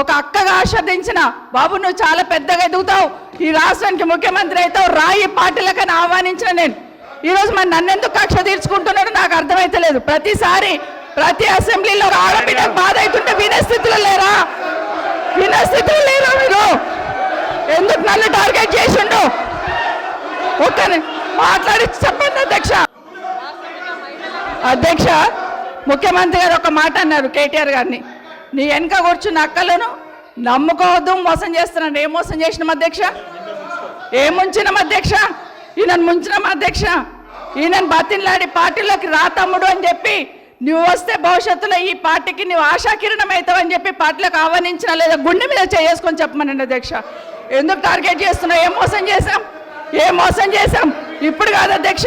ఒక అక్కగా ఆశీర్దించిన బాబు నువ్వు చాలా పెద్దగా ఎదుగుతావు. ఈ రాష్ట్రానికి ముఖ్యమంత్రి అవుతావు. రాయి పార్టీలకని ఆహ్వానించిన నేను. ఈ రోజు మరి నన్ను ఎందుకు కక్ష తీర్చుకుంటున్నాడో నాకు అర్థమైతలేదు. ప్రతిసారి ప్రతి అసెంబ్లీలో ఆడబిడ్డకు బాధ అవుతుంటే వినే స్థితిలో లేరా? వినే స్థితిలో లేరా మీరు? ఎందుకు నన్ను టార్గెట్ చేసిండు? ఒక్క మాట్లాడి చెప్పండి అధ్యక్ష. అధ్యక్ష ముఖ్యమంత్రి గారు ఒక మాట అన్నారు కేటీఆర్ గారిని. నీ వెనక కూర్చున్న అక్కలను నమ్ముకోవద్దు మోసం చేస్తున్నాను. ఏం మోసం చేసిన అధ్యక్ష? ఏం ముంచిన అధ్యక్ష? ఈయనను ముంచిన అధ్యక్ష? ఈయనను బతిన్లాడి పార్టీలోకి రా తమ్ముడు అని చెప్పి నువ్వు వస్తే భవిష్యత్తులో ఈ పార్టీకి నువ్వు ఆశాకిరణం అవుతావని చెప్పి పార్టీలకు ఆహ్వానించిన లేదా గుండె మీద చేసుకొని చెప్పమనండి అధ్యక్ష. ఎందుకు టార్గెట్ చేస్తున్నావు? ఏం మోసం చేశాం? ఏం మోసం చేశాం? ఇప్పుడు కాదు అధ్యక్ష.